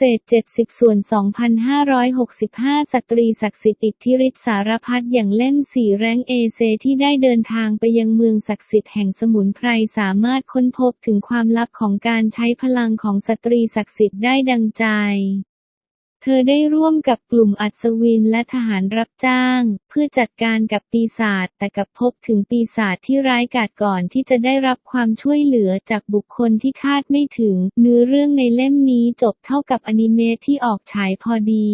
เศษ 70 ส่วน 2,565 สตรีศักดิ์สิทธิ์อิทธิฤทธิสารพัดอย่างเล่นสี่แรงเอเซที่ได้เดินทางไปยังเมืองศักดิ์สิทธิ์แห่งสมุนไพรสามารถค้นพบถึงความลับของการใช้พลังของสตรีศักดิ์สิทธิ์ได้ดังใจ ธอได้ร่วมกับกลุ่มอัศวินและทหารรับจ้าง เพื่อจัดการกับปีศาจแต่กับพบถึงปีศาจที่ร้ายกาจก่อนที่จะได้รับความช่วยเหลือจากบุคคลที่คาดไม่ถึง เนื้อเรื่องในเล่มนี้จบเท่ากับอนิเมะที่ออกฉายพอดี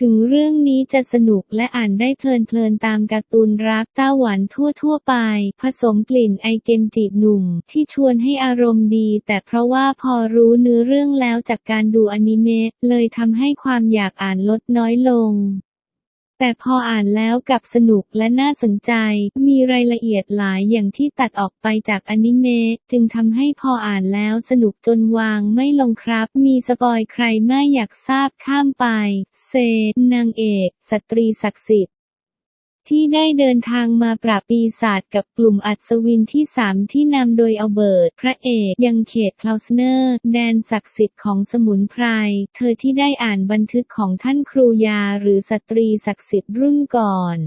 ถึงเรื่องนี้จะสนุกและอ่านได้เพลินๆตามการ์ตูนรักต้าหวันทั่วๆไป ผสมกลิ่นไอเกมจีบหนุ่ม ที่ชวนให้อารมณ์ดี แต่เพราะว่าพอรู้เนื้อเรื่องแล้วจากการดูอนิเมะเลยทำให้ความอยากอ่านลดน้อยลง แต่พออ่านแล้วกับสนุกและน่าสนใจ มีรายละเอียดหลายอย่างที่ตัดออกไปจากอนิเมะจึงทำให้พออ่านแล้วสนุกจนวางไม่ลงครับ มีสปอยใครไม่อยากทราบข้ามไป เซนางเอก สตรีศักดิ์สิทธิ์ ที่ได้เดินทางมาปราบปีศาจกับกลุ่มอัศวินที่สามที่นำโดยอัลเบิร์ต พระเอกยังเขตคลาวสเนอร์ แดนศักดิ์สิทธิ์ของสมุนไพร เธอที่ได้อ่านบันทึกของท่านครูยาหรือสตรีศักดิ์สิทธิ์รุ่นก่อน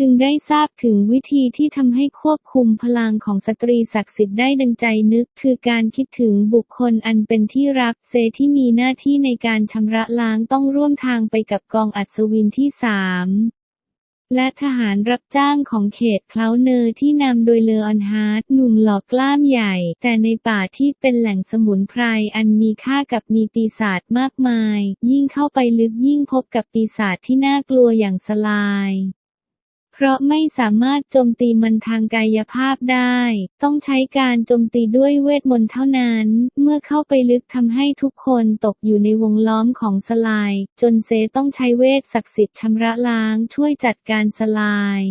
จึงได้ทราบถึงวิธีที่ทำให้ควบคุมพลังของสตรีศักดิ์สิทธิ์ได้ดังใจนึก คือการคิดถึงบุคคลอันเป็นที่รักเซที่มีหน้าที่ในการชำระล้างต้องร่วมทางไปกับกองอัศวินที่สาม และทหารรับจ้างของเขตเคล้าเนอร์ที่นำโดยเลออนฮาร์ดหนุ่มหล่อกล้ามใหญ่ แต่ในป่าที่เป็นแหล่งสมุนไพรอันมีค่ากับมีปีศาจมากมาย ยิ่งเข้าไปลึกยิ่งพบกับปีศาจที่น่ากลัวอย่างสลาย เพราะไม่สามารถโจมตีมันทางกายภาพได้ ต้องใช้การโจมตีด้วยเวทมนต์เท่านั้น เมื่อเข้าไปลึกทำให้ทุกคนตกอยู่ในวงล้อมของสลาย จนเซต้องใช้เวทศักดิ์สิทธิ์ชำระล้างช่วยจัดการสลาย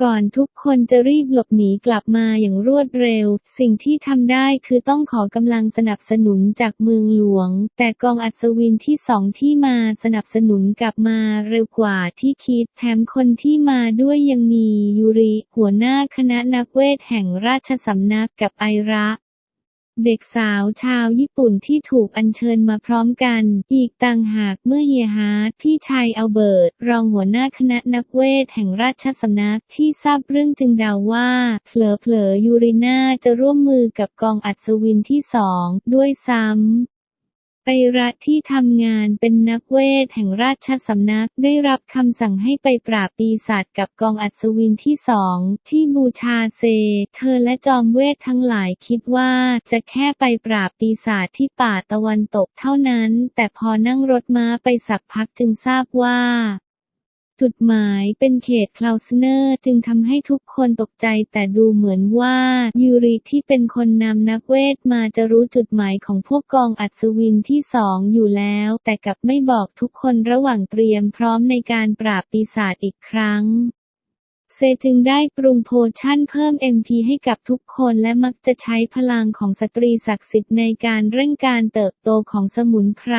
ก่อนทุกคนจะรีบหลบหนีกลับมาอย่างรวดเร็ว สิ่งที่ทำได้คือต้องขอกำลังสนับสนุนจากเมืองหลวง แต่กองอัศวินที่สองที่มาสนับสนุนกลับมาเร็วกว่าที่คิด แถมคนที่มาด้วยยังมียูริ หัวหน้าคณะนักเวทแห่งราชสำนักกับไอระ เด็กสาวชาวญี่ปุ่นที่ถูกอัญเชิญมาพร้อมกัน อีกต่างหากเมื่อเฮียฮาร์ดพี่ชายอัลเบิร์ต รองหัวหน้าคณะนักเวทแห่งราชสำนักที่ทราบเรื่องจึงเดาว่าเผลอๆยูริน่าจะร่วมมือกับกองอัศวินที่สองด้วยซ้ำ ไประที่ทำงานเป็นนักเวทแห่งราชสำนักได้รับคำสั่งให้ไปปราบปีศาจกับกองอัศวินที่สองที่บูชาเซ เธอและจอมเวททั้งหลายคิดว่าจะแค่ไปปราบปีศาจที่ป่าตะวันตกเท่านั้น แต่พอนั่งรถม้าไปสักพักจึงทราบว่า จุดหมายเป็นเขตคลาวสเนอร์จึงทำให้ทุกคนตกใจแต่ดูเหมือนว่ายูริที่เป็นคนนำนักเวทมาจะรู้จุดหมายของพวกกองอัศวินที่สองอยู่แล้ว แต่กลับไม่บอกทุกคนระหว่างเตรียมพร้อมในการปราบปีศาจอีกครั้ง เซจึงได้ปรุงโพชั่นเพิ่ม MP ให้กับทุกคนและมักจะใช้พลังของสตรีศักดิ์สิทธิ์ในการเร่งการเติบโตของสมุนไพร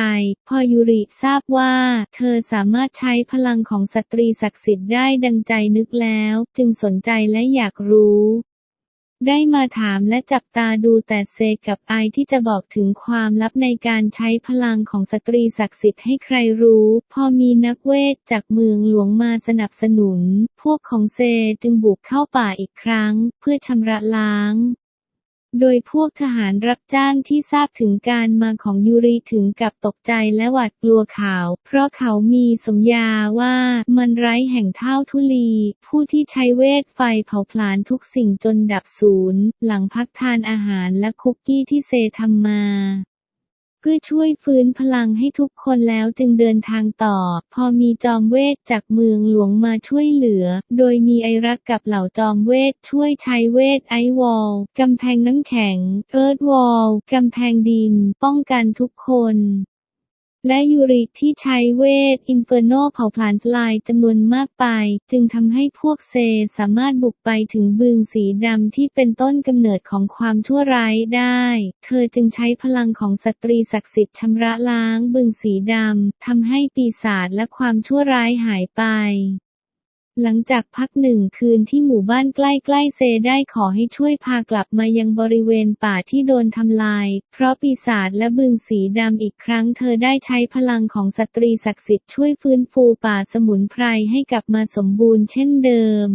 พอยูริทราบว่า เธอสามารถใช้พลังของสตรีศักดิ์สิทธิ์ได้ดังใจนึกแล้ว จึงสนใจและอยากรู้ ได้มาถามและจับตาดูแต่เซกับไอที่จะบอกถึงความลับในการใช้พลังของสตรีศักดิ์สิทธิ์ให้ใครรู้ พอมีนักเวทจากเมืองหลวงมาสนับสนุน พวกของเซจึงบุกเข้าป่าอีกครั้ง เพื่อชำระล้าง โดยพวกทหารรับจ้างที่ทราบถึงการมาของยูริถึงกับตกใจและหวาดกลัวเขา เพราะเขามีสมญาว่ามันไร้แห่งเท่าทุลี ผู้ที่ใช้เวทไฟเผาผลาญทุกสิ่งจนดับศูนย์ หลังพักทานอาหารและคุกกี้ที่เซทำมา พื่อช่วยฟื้นพลังให้ทุกคนแล้วจึงเดินทางต่อ พอมีจอมเวทจากเมืองหลวงมาช่วยเหลือ โดยมีไอรักกับเหล่าจอมเวทช่วยใช้เวทไอวอลกำแพงน้ำแข็ง เอิร์ธวอลกำแพงดิน ป้องกันทุกคน และยูริที่ใช้เวทอินเฟอร์โนเผาผลาญสลายจำนวนมากไป จึงทำให้พวกเซสามารถบุกไปถึงบึงสีดำที่เป็นต้นกำเนิดของความชั่วร้ายได้ เธอจึงใช้พลังของสตรีศักดิ์สิทธิ์ชำระล้างบึงสีดำทำให้ปีศาจและความชั่วร้ายหายไป หลังจากพักหนึ่งคืนที่หมู่บ้านใกล้ๆเซได้ขอให้ช่วยพากลับมายังบริเวณป่าที่โดนทำลาย เพราะปีศาจและบึงสีดำอีกครั้งเธอได้ใช้พลังของสตรีศักดิ์สิทธิ์ช่วยฟื้นฟูป่าสมุนไพรให้กลับมาสมบูรณ์เช่นเดิม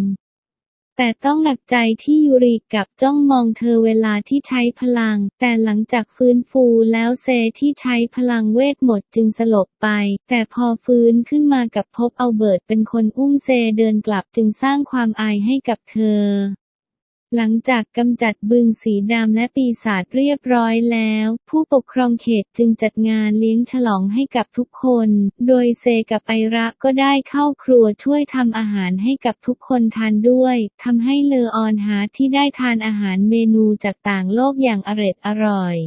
แต่ต้องหนักใจที่ยูริกับจ้องมองเธอเวลาที่ใช้พลัง แต่หลังจากฟื้นฟูแล้วเซที่ใช้พลังเวทหมดจึงสลบไป แต่พอฟื้นขึ้นมากับพบเอาเบิร์ตเป็นคนอุ้มเซเดินกลับจึงสร้างความอายให้กับเธอ หลังจากกำจัดบึงสีดำและปีศาจเรียบร้อยแล้ว ผู้ปกครองเขตจึงจัดงานเลี้ยงฉลองให้กับทุกคน โดยเซกับไอระก็ได้เข้าครัวช่วยทำอาหารให้กับทุกคนทานด้วยทำให้เลอออนฮาทที่ได้ทานอาหารเมนูจากต่างโลกอย่างอร็ดอร่อย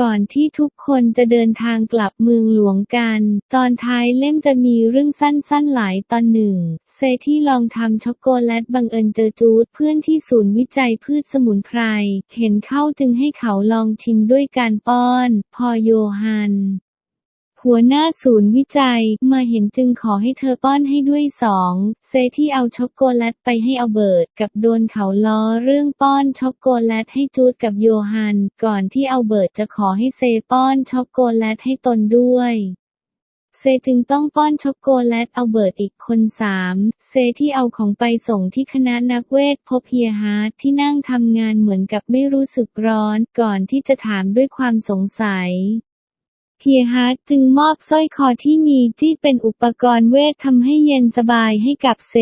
ก่อนที่ทุกคนจะเดินทางกลับเมืองหลวงกัน ตอนท้ายเล่มจะมีเรื่องสั้นๆหลายตอนหนึ่ง เซที่ลองทำช็อกโกแลตบังเอิญเจอจูดเพื่อนที่ศูนย์วิจัยพืชสมุนไพร เห็นเข้าจึงให้เขาลองชิมด้วยการป้อน พอโยฮัน หัวหน้าศูนย์วิจัย มาเห็นจึงขอให้เธอป้อนให้ด้วยสองเซที่เอาช็อกโกแลตไปให้เอาเบิร์ตกับโดนเขาล้อเรื่องป้อนช็อกโกแลตให้จูดกับโยฮัน ก่อนที่เอาเบิร์ตจะขอให้เซป้อนช็อกโกแลตให้ตนด้วยเซจึงต้องป้อนช็อกโกแลตเอาเบิร์ตอีกคนสามเซที่เอาของไปส่งที่คณะนักเวทพบเฮียฮาร์ทที่นั่งทำงานเหมือนกับไม่รู้สึกร้อน ก่อนที่จะถามด้วยความสงสัย เพียฮาร์ดจึงมอบสร้อยคอที่มีจี้เป็นอุปกรณ์เวททำให้เย็นสบายให้กับเซ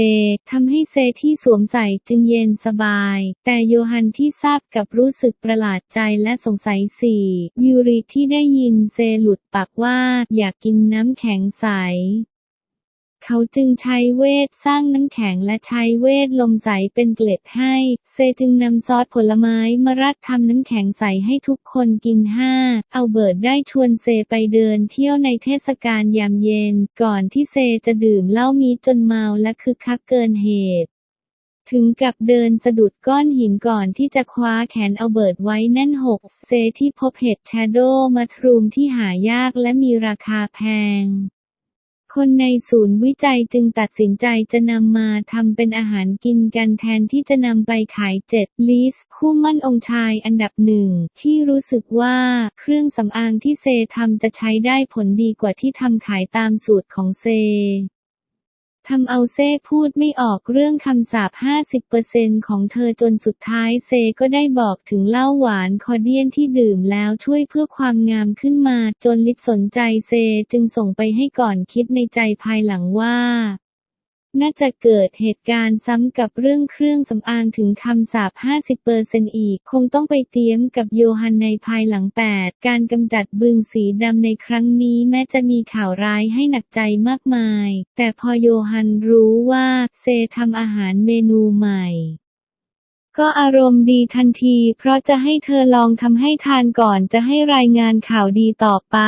ทำให้เซที่สวมใส่จึงเย็นสบาย แต่โยฮันที่ทราบกับรู้สึกประหลาดใจและสงสัยสี่ยูริที่ได้ยินเซหลุดปากว่าอยากกินน้ำแข็งใส เขาจึงใช้เวทสร้างน้ำแข็งและใช้เวทลมใสเป็นเกล็ดให้ เซจึงนำซอสผลไม้มารัดทำน้ำแข็งใสให้ทุกคนกินห้าเอาเบิร์ตได้ชวนเซไปเดินเที่ยวในเทศกาลยามเย็น ก่อนที่เซจะดื่มเหล้ามีจนเมาและคึกคักเกินเหตุถึงกับเดินสะดุดก้อนหินก่อนที่จะคว้าแขนเอาเบิร์ตไว้แน่นหกเซที่พบเห็ดแชโดว์มัทรูมที่หายากและมีราคาแพง คนในศูนย์วิจัยจึงตัดสินใจจะนำมาทำเป็นอาหารกินกันแทนที่จะนำไปขายเจ็ดลิสคู่มั่นองค์ชายอันดับหนึ่ง ที่รู้สึกว่าเครื่องสำอางที่เซทำจะใช้ได้ผลดีกว่าที่ทำขายตามสูตรของเซ ทำเอาเซ่พูดไม่ออกเรื่องคำสาป50%ของเธอจนสุดท้ายเซก็ได้บอกถึงเหล้าหวานคอเดียนที่ดื่มแล้วช่วยเพื่อความงามขึ้นมาจนลิศสนใจเซจึงส่งไปให้ก่อนคิดในใจภายหลังว่า น่าจะเกิดเหตุการณ์ซ้ำกับเรื่องเครื่องสำอางถึงคำสาป 50%อีก คงต้องไปเตรียมกับโยฮันในภายหลัง 8 การกำจัดบึงสีดำในครั้งนี้แม้จะมีข่าวร้ายให้หนักใจมากมาย แต่พอโยฮันรู้ว่าเซทำอาหารเมนูใหม่ก็อารมณ์ดีทันที เพราะจะให้เธอลองทำให้ทานก่อนจะให้รายงานข่าวดีต่อไป